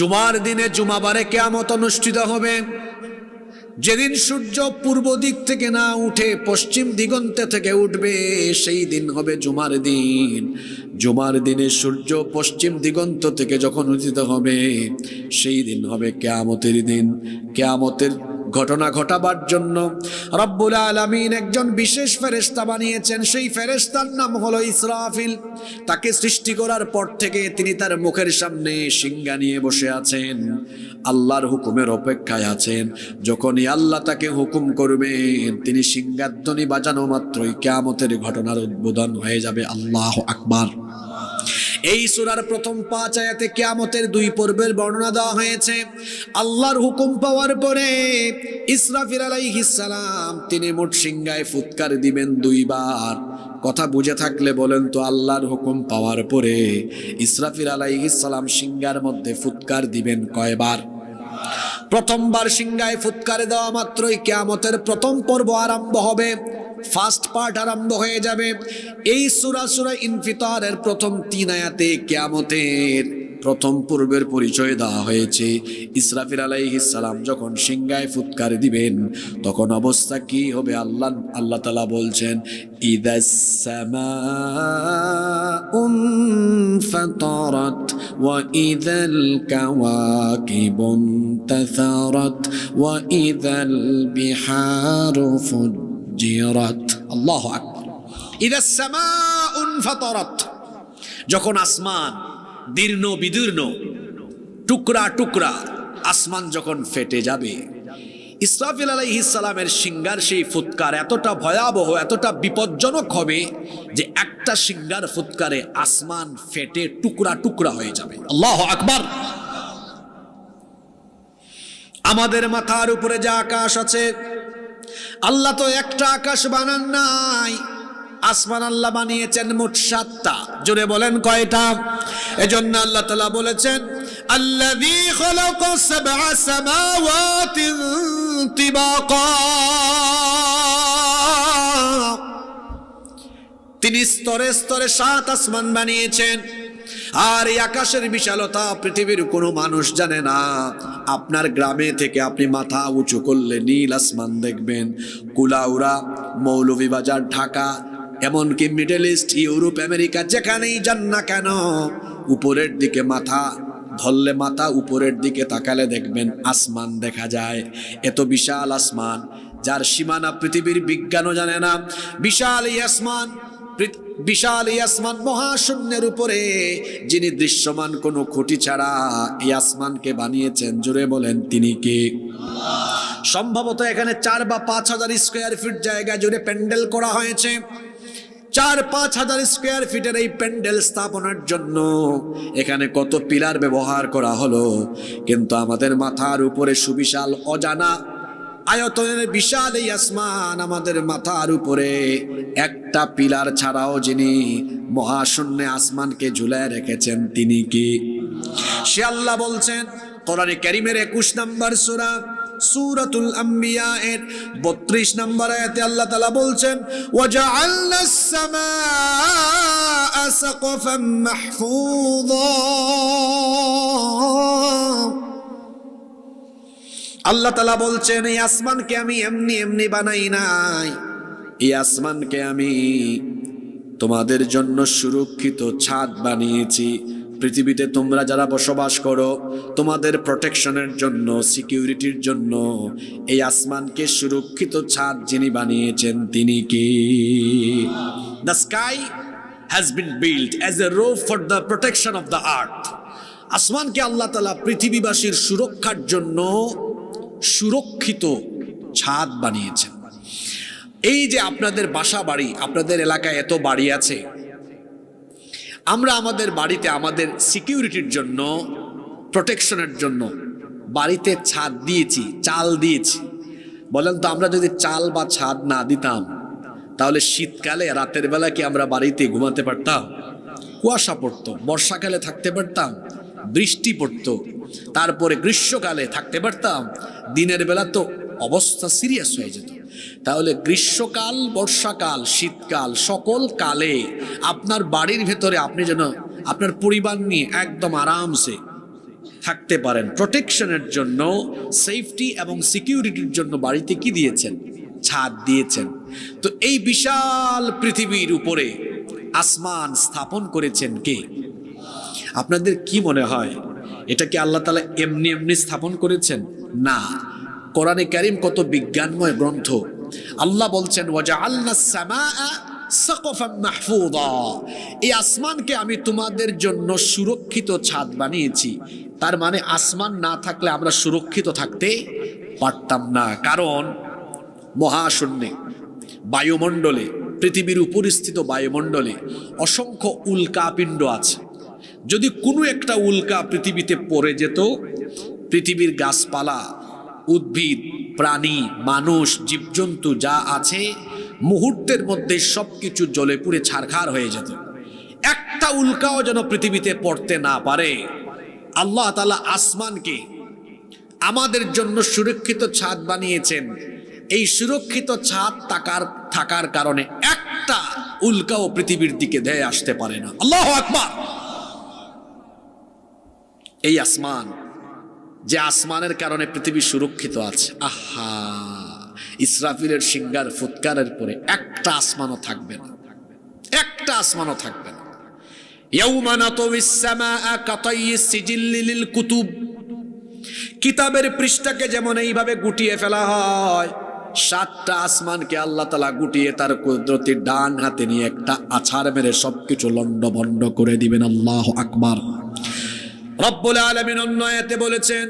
জুমার দিনে জুমাবারে কেয়ামত অনুষ্ঠিত হবে। যেদিন সূর্য পূর্ব দিক থেকে না উঠে পশ্চিম দিগন্তে থেকে উঠবে, সেই দিন হবে জুমার দিন। জুমার দিনে সূর্য পশ্চিম দিগন্ত থেকে যখন উদিত হবে, সেই দিন হবে কেয়ামতের দিন। কেয়ামতের ঘটনা ঘটাবার জন্য রব্বুল আলমিন একজন বিশেষ ফেরেস্তা বানিয়েছেন। সেই ফেরেস্তার নাম হলো ইসরাফিল। তাকে সৃষ্টি করার পর থেকে তিনি তার মুখের সামনে সিঙ্গা নিয়ে বসে আছেন। আল্লাহর হুকুমের অপেক্ষায় আছেন। যখনই আল্লাহ তাকে হুকুম করবেন, তিনি সিঙ্গাধ্বনি বাজানো মাত্রই কেয়ামতের ঘটনার উদ্বোধন হয়ে যাবে। আল্লাহ আকবার। এই সুরার প্রথম পাঁচ আয়াতে কেয়ামতের দুই পর্বের বর্ণনা দেওয়া হয়েছে। আল্লাহর হুকুম পাওয়ার পরে ইসরাফির সালাম তিনি মোট সিংগায় ফুৎকার দিবেন দুইবার। কথা বুঝে থাকলে বলেন তো, আল্লাহর হুকুম পাওয়ার পরে ইসরাফির সালাম সিংগার মধ্যে ফুৎকার দিবেন কয়বার? প্রথমবার সিংগায় ফুৎকারে দেওয়া মাত্রই কেয়ামতের প্রথম পর্ব আরম্ভ হবে। ফার্স্ট পার্ট আরম্ভ হয়ে যাবে এই সুরা সুরা ইনফিতারের প্রথম তিন আয়াতে কেয়ামতের প্রথম পূর্বের পরিচয় দেওয়া হয়েছে ইসরাফিল আলাইহিস সালাম যখন সিংগায় ফুৎকার দিবেন তখন অবস্থা কি হবে আল্লাহ আল্লাহ তালা বলছেন فطرت وإذا الكواكب انتثرت وإذا البحار فجرت ফুজিরাত আল্লাহু আকবার। ইদা সামা উনফাতরাত যখন আসমান দীর্ণ বিদীর্ণ টুকরা টুকরা আসমান যখন ফেটে যাবে ইসরাফিল আলাইহিসালামের সিঙ্গার সেই ফুৎকার এতটা ভয়াবহ এতটা বিপজ্জনক হবে যে একটা সিঙ্গার ফুৎকারে আসমান ফেটে টুকরা টুকরা হয়ে যাবে। আল্লাহ আকবার। আমাদের মাথার উপরে যা আকাশ আছে আল্লাহ তো একটা আকাশ বানান নাই। আসমান আল্লাহ বানিয়েছেন মোট সাতটা। জোরে বলেন কয়টা? এজন্য আল্লাহ তালা বলেছেন তিনি স্তরে স্তরে সাত আসমান বানিয়েছেন। আর এই আকাশের বিশালতা পৃথিবীর কোনো মানুষ জানে না। আপনার গ্রামে থেকে আপনি মাথা উঁচু করলে নীল আসমান দেখবেন। কুলাউড়া মৌলভীবাজার ঢাকা, এমনকি মিডল ইস্ট, ইউরোপ, আমেরিকা, যেখানেই যান না কেন, উপরের দিকে মাথা ধরলে মাথা, উপরের দিকে তাকালে দেখবেন আসমান দেখা যায়। এত বিশাল আসমান, যার সীমানা পৃথিবীর বিজ্ঞানও জানে না। বিশাল এই আসমান বিশাল ইয়াসমান মহাশূন্যের উপরে, যিনি দৃশ্যমান কোনো খুঁটি ছাড়া ইয়াসমানকে বানিয়েছেন। জুড়ে বলেন, তিনি কে? সম্ভবত এখানে চার বা পাঁচ হাজার স্কোয়ার ফিট জায়গা জুড়ে প্যান্ডেল করা হয়েছে। চার, পাঁচ হাজার স্কোয়ার ফিটের এই প্যান্ডেল স্থাপনার জন্য এখানে কত পিলার ব্যবহার করা হলো। কিন্তু আমাদের মাথার উপরে সুবিশাল অজানা আয়তনের বিশাল এই আসমান আমাদের মাথার উপরে। একটা পিলার ছাড়াও যিনি মহাশূন্যে আসমানকে ঝুলায় রেখেছেন, তিনি কি? সে আল্লাহ বলছেন, কোরআনে কারিমের একুশ নম্বর সূরা, সূরাতুল আম্বিয়া এর 32 নম্বর আয়াতে আল্লাহ তাআলা বলছেন সামাআ সাকফাম মাহফুযা। আল্লাহ তালা বলছেন, এই আসমানকে আমি এমনি এমনি বানাই নাই। এই আসমানকে আমি তোমাদের জন্য সুরক্ষিত ছাদ বানিয়েছি। পৃথিবীতে তোমরা যারা বসবাস করো, তোমাদের প্রোটেকশনের জন্য, সিকিউরিটির জন্য, এই আসমানকে সুরক্ষিত ছাদ যিনি বানিয়েছেন, তিনি কি? The sky has been build as a roof for the protection of the earth আসমানকে আল্লাহ তালা পৃথিবীবাসীর সুরক্ষার জন্য সুরক্ষিত ছাদ বানিয়েছেন। এই যে আপনাদের বাসা বাড়ি, আপনাদের এলাকায় এত বাড়ি আছে, আমরা আমাদের বাড়িতে আমাদের সিকিউরিটির জন্য, প্রোটেকশনের জন্য বাড়িতে ছাদ দিয়েছি, চাল দিয়েছি। বলেন তো, আমরা যদি চাল বা ছাদ না দিতাম, তাহলে শীতকালে, রাতের বেলা কি আমরা বাড়িতে ঘুমাতে পারতাম? কুয়াশা পড়তো, বর্ষাকালে থাকতে পারতাম, বৃষ্টি পড়তো তারপরে গ্রীষ্মকালে থাকতে পারতাম, দিনের বেলা তো অবস্থা সিরিয়াস হয়ে যেত। তাহলে গ্রীষ্মকাল, বর্ষাকাল, শীতকাল, সকল কালে আপনার বাড়ির ভেতরে আপনি যেন আপনার পরিবার নিয়ে একদম আরামসে থাকতে পারেন। প্রোটেকশনের জন্য সেফটি এবং সিকিউরিটির জন্য বাড়িতে কি দিয়েছেন? ছাদ দিয়েছেন। তো এই বিশাল পৃথিবীর উপরে আসমান স্থাপন করেছেন কে? আপনাদের কি মনে হয়? এটা কি আল্লাহ তালা এমনি এমনি স্থাপন করেছেন? না। কোরআনে কারিম কত বিজ্ঞানময় গ্রন্থ। আল্লাহ বলছেন ওয়াজা আল্লাহ এই আসমানকে আমি তোমাদের জন্য সুরক্ষিত ছাদ বানিয়েছি। তার মানে আসমান না থাকলে আমরা সুরক্ষিত থাকতে পারতাম না। কারণ মহাশূন্যে, বায়ুমণ্ডলে, পৃথিবীর উপরিস্থিত বায়ুমণ্ডলে অসংখ্য উল্কাপিণ্ড আছে। যদি কোনো একটা উল্কা পৃথিবীতে পড়ে যেত, পৃথিবীর গাছপালা, উদ্ভিদ, প্রাণী, মানুষ, জীবজন্তু যা আছে, মুহূর্তের মধ্যে সব কিছু জ্বলে পুড়ে ছারখার হয়ে যেত। একটা উল্কাও যেন পৃথিবীতে পড়তে না পারে। আল্লাহ তালা আসমানকে আমাদের জন্য সুরক্ষিত ছাদ বানিয়েছেন। এই সুরক্ষিত ছাদ থাকার থাকার কারণে একটা উল্কাও পৃথিবীর দিকে ধেয়ে আসতে পারে না। আল্লাহ আকবার! এই আসমান, যে আসমানের কারণে পৃথিবী সুরক্ষিত আছে। আহা, ইসরাফিলের সিঙ্গার ফুৎকারের পরে একটা আসমানও থাকবে না। একটা আসমানও থাকবে না। কুতুব। কিতাবের পৃষ্ঠাকে যেমন এইভাবে গুটিয়ে ফেলা হয়, সাতটা আসমানকে আল্লাহ তালা গুটিয়ে তার কুদরতির ডান হাতে নিয়ে একটা আছাড় মেরে সবকিছু লন্ড ভন্ড করে দিবেন। আল্লাহ আকবার। রব্বুল আলমিন অন্য আয়াতে বলেছেন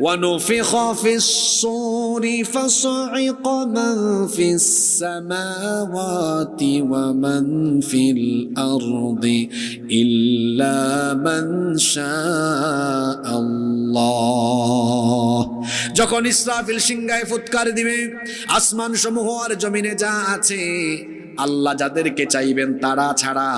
ونفخ في الصور فصعق من في السماوات ومن في الأرض إلا من شاء الله যখন ইসরাফিল সিংহায় ফুৎকার দিবে আসমান সমূহ আর জমিনে যা আছে আল্লাহ যাদেরকে চাইবেন তারা ছাড়া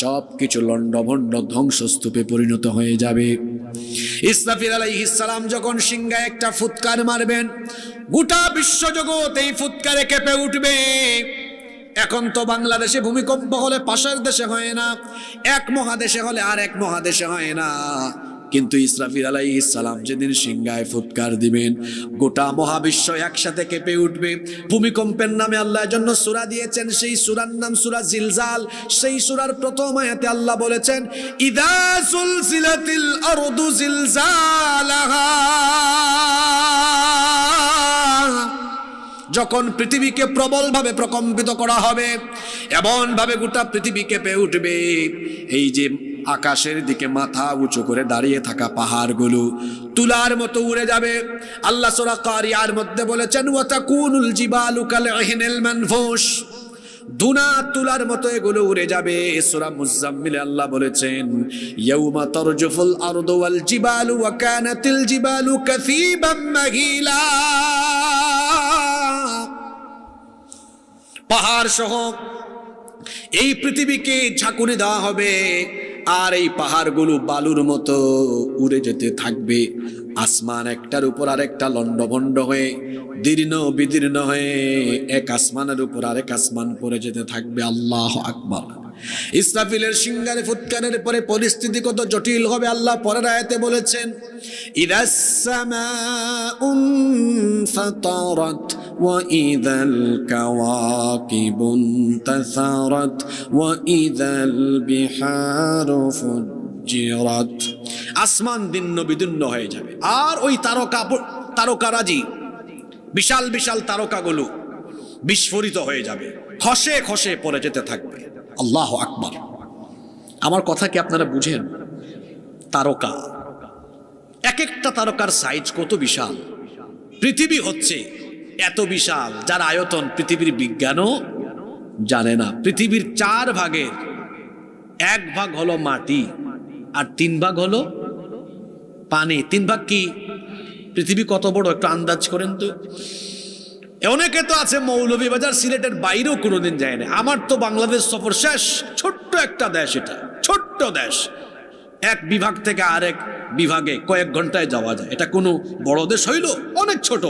সব কিছু লণ্ডভণ্ড ধ্বংসস্তূপে পরিণত হয়ে যাবে। ইসরাফিল আলাইহিসসালাম যখন সিংহায় একটা ফুৎকার মারবেন, গোটা বিশ্বজগৎ এই ফুৎকারে কেঁপে উঠবে। এখন তো বাংলাদেশে ভূমিকম্প হলে পাশের দেশে হয় না, এক মহাদেশে হলে আর এক মহাদেশে হয় না। কিন্তু ইসরাফিল আলাই ইসালাম যেদিন সিংহায় ফুৎকার দিবেন, গোটা মহাবিশ্ব একসাথে কেঁপে উঠবে। ভূমিকম্পের নামে আল্লাহর জন্য সুরা দিয়েছেন, সেই সুরার নাম সুরা জিলজাল। সেই সুরার প্রথম আয়াতে আল্লাহ বলেছেন, ইদা সুলসিলাতিল আরদু জিলজালাহা। যখন পৃথিবীকে প্রবলভাবে প্রকম্পিত করা হবে, এমনভাবে গোটা পৃথিবী কেঁপে উঠবে। এই যে আকাশের দিকে মাথা উঁচু করে দাঁড়িয়ে থাকা পাহাড়গুলো তুলার মতো উড়ে যাবে। আল্লাহ সোরা কারিয়ার মধ্যে বলেছেন, ওয়াতাকুনুল জিবালু কাল ইহনিল মানফুস দুনা তুলার মতো এগুলো উড়ে যাবে সূরা মুজাম্মিলে আল্লাহ বলেছেন, ইয়াউমা তারজুফুল আরদু ওয়াল জিবালু ওয়া কানাতিল জিবালু কাসীবাম মাহিলা পাহাড় সহ এই পৃথিবীকে ঝাঁকুনি দেওয়া হবে। আর এই পাহাড়গুলো বালুর মতো উড়ে যেতে থাকবে। আসমান একটার উপর আরেকটা লণ্ডভণ্ড হয়ে, দীর্ণ বিদীর্ণ হয়ে এক আসমানের উপর আরেক আসমান পড়ে যেতে থাকবে। আল্লাহ আকবার। ইসরাফিলের সিঙ্গারে ফুৎকারের পরে পরিস্থিতি কত জটিল হবে আল্লাহ পরের আয়াতে বলেছেন, ইদাস সামাউন ফাতারাত وإذا الكواكب انتثرت وإذا البحار فجرت আসমান দিন্ন বিদীর্ণ হয়ে যাবে আর ওই তারকা তারকারাজি বিশাল বিশাল তারকাগুলো বিস্ফোরিত হয়ে যাবে খসে খসে পড়ে যেতে থাকবে আল্লাহ আকবার আমার কথা কি আপনারা বুঝেন তারকা এক একটা তারকার সাইজ কত বিশাল পৃথিবী হচ্ছে এত বিশাল, যার আয়তন পৃথিবীর বিজ্ঞানও জানে না। পৃথিবীর চার ভাগের এক ভাগ হলো মাটি আর তিন ভাগ হলো পানি। তিন ভাগ কি? পৃথিবী কত বড়, একটু আন্দাজ করেন তো। অনেকে তো আছে মৌলভীবাজার, সিলেটের বাইরেও কোনোদিন যায় না। আমার তো বাংলাদেশ সফর শেষ, ছোট্ট একটা দেশ এটা, ছোট্ট দেশ। এক বিভাগ থেকে আরেক বিভাগে কয়েক ঘন্টায় যাওয়া যায়। এটা কোনো বড় দেশ হইল? অনেক ছোট।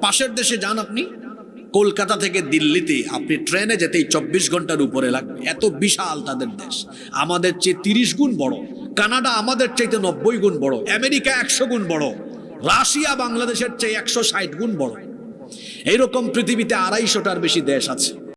পাশের দেশে যান আপনি? কলকাতা থেকে দিল্লিতে আপনি ট্রেনে যেতেই চব্বিশ ঘণ্টার উপরে লাগবে। এত বিশাল তাদের দেশ। আমাদের চেয়ে তিরিশ গুণ বড়। কানাডা আমাদের চাইতে নব্বই গুণ বড়। আমেরিকা একশো গুণ বড়। রাশিয়া বাংলাদেশের চেয়ে একশো ষাট গুণ বড়। এইরকম পৃথিবীতে আড়াইশোটার বেশি দেশ আছে।